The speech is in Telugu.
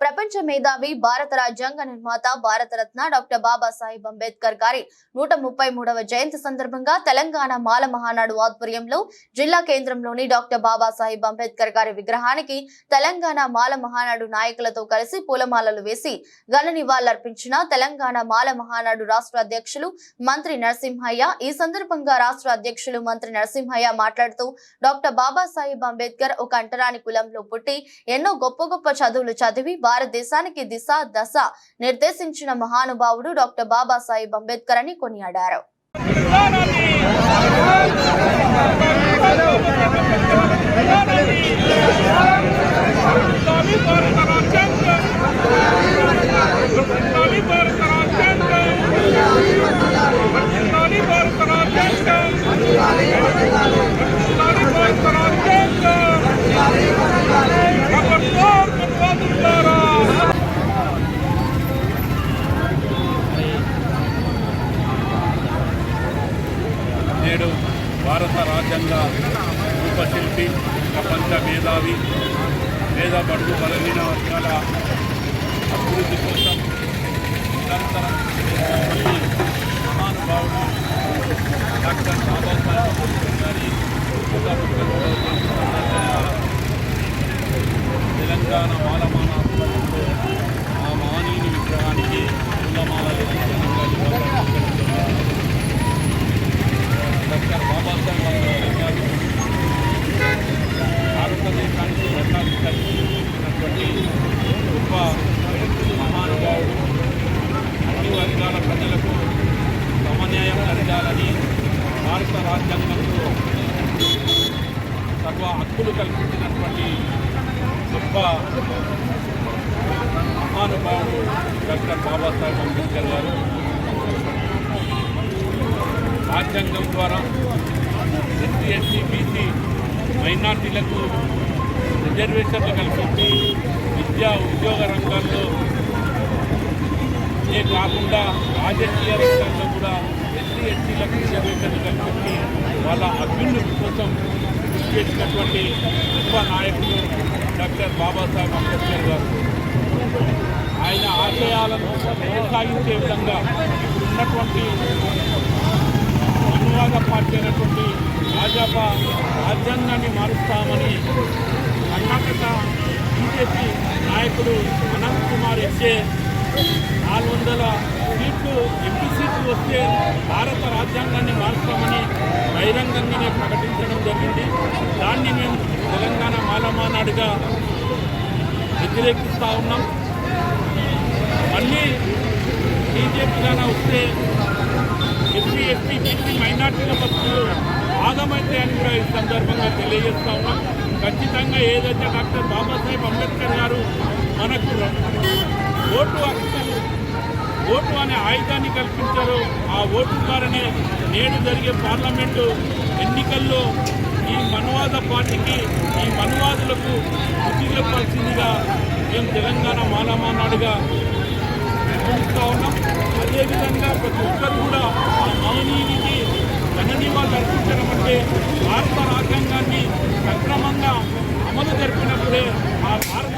ప్రపంచ మేధావి భారత రాజ్యాంగ నిర్మాత భారతరత్న డాక్టర్ బాబాసాహెబ్ అంబేద్కర్ గారి నూట ముప్పై మూడవ జయంతి సందర్భంగా తెలంగాణ మాల మహానాడు ఆధ్వర్యంలో జిల్లా కేంద్రంలోని డాక్టర్ బాబాసాహెబ్ అంబేద్కర్ గారి విగ్రహానికి తెలంగాణ మాల మహానాడు నాయకులతో కలిసి పూలమాలలు వేసి ఘన నివాళులర్పించిన తెలంగాణ మాల మహానాడు రాష్ట్ర అధ్యక్షులు మంత్రి నరసింహయ్య ఈ సందర్భంగా రాష్ట్ర అధ్యక్షులు మంత్రి నరసింహయ్య మాట్లాడుతూ డాక్టర్ బాబాసాహెబ్ అంబేద్కర్ ఒక అంటరాని కులంలో పుట్టి ఎన్నో గొప్ప గొప్ప చదువులు చదివి భారతదేశానికి దిశ దశ నిర్దేశించిన మహానుభావుడు డాక్టర్ బాబాసాహెబ్ అంబేద్కర్ అని కొనియాడారు Dali భారత రాజ్యాంగం దళి భారత రాజ్యాంగం దళి భారత రాజ్యాంగం దళి భారత రాజ్యాంగం ఖబర్దార్ కన్వాదులారా నేడు భారత రాజ్యాంగ రూపశిల్పి ప్రపంచ మేధావి పేద బడుగు బలహీన వర్గాల అభివృద్ధి కోసం నిరంతరం చేస్తున్నటువంటి మహానుభావుడు డాక్టర్ బాబాసాహెబ్ అంబేద్కర్ గారి నూట ముప్పై మూడవ జయంతి సందర్భంగా తెలంగాణ మాలమాన ఆధ్వర్యంలో ఆ మహనీయుని విగ్రహానికి పూలమాలలు ఘనంగా నివాళులర్పించడం డాక్టర్ బాబాసాహెబ్ అంబేద్కర్ గారు భారతదేశానికి రత్నాలు కల్పించినటువంటి గొప్ప మహానుభావుడు అన్ని వర్గాల ప్రజలకు సమన్యాయం జరగాలని భారత రాజ్యాంగంలో సర్వ హక్కులు కల్పించినటువంటి గొప్ప మహానుభావుడు డాక్టర్ బాబాసాహెబ్ అంబేద్కర్ గారు. రాజ్యాంగం ద్వారా ఎస్సీ ఎస్సీ బీసీ మైనార్టీలకు రిజర్వేషన్లు కల్పించి విద్యా ఉద్యోగ రంగాల్లో ఇదే కాకుండా రాజకీయ రంగాల్లో కూడా ఎస్సీ ఎస్టీలకు రిజర్వేషన్లు కల్పించి వాళ్ళ అభ్యున్నతి కోసం కృషి చేసినటువంటి గొప్ప నాయకుడు డాక్టర్ బాబాసాహెబ్ అంబేద్కర్ గారు. ఆయన ఆశయాలను కొనసాగించే విధంగా ఇప్పుడు ఉన్నటువంటి అనువాద పార్టీ అయినటువంటి భాజపా రాజ్యాంగాన్ని మారుస్తామని కర్ణాటక బీజేపీ నాయకుడు అనంత్ కుమార్ ఇచ్చే నాలుగు వందల సీట్లు వస్తే భారత రాజ్యాంగాన్ని మారుస్తామని బహిరంగంగానే ప్రకటించడం జరిగింది. దాన్ని మేము తెలంగాణ మాలమానాడుగా వ్యతిరేకిస్తూ ఉన్నాం. మళ్ళీ బీజేపీగానే వస్తే ఎస్సీ ఎస్టీ బీసీ మైనార్టీల బతుకులు భాగమైతే అని కూడా ఈ సందర్భంగా తెలియజేస్తూ ఉన్నాం. ఖచ్చితంగా ఏదైతే డాక్టర్ బాబాసాహెబ్ అంబేద్కర్ గారు మనకు ఓటు హక్కు ఓటు అనే ఆయుధాన్ని కల్పించారో. ఆ ఓటు ద్వారానే నేడు జరిగే పార్లమెంటు ఎన్నికల్లో ఈ మనువాద పార్టీకి ఈ మనువాదులకు బుద్ధి చెప్పాల్సిందిగా మేము తెలంగాణ మాలామానాడుగా నిర్వహిస్తూ ఉన్నాం. అదేవిధంగా ప్రతి ఒక్కరు కూడా ఆ మహనీయునికి ఘననివాళులు అర్పించడం అంటే భారత రాజ్యాంగాన్ని సక్రమంగా అమలు జరిపినప్పుడే ఆ భారత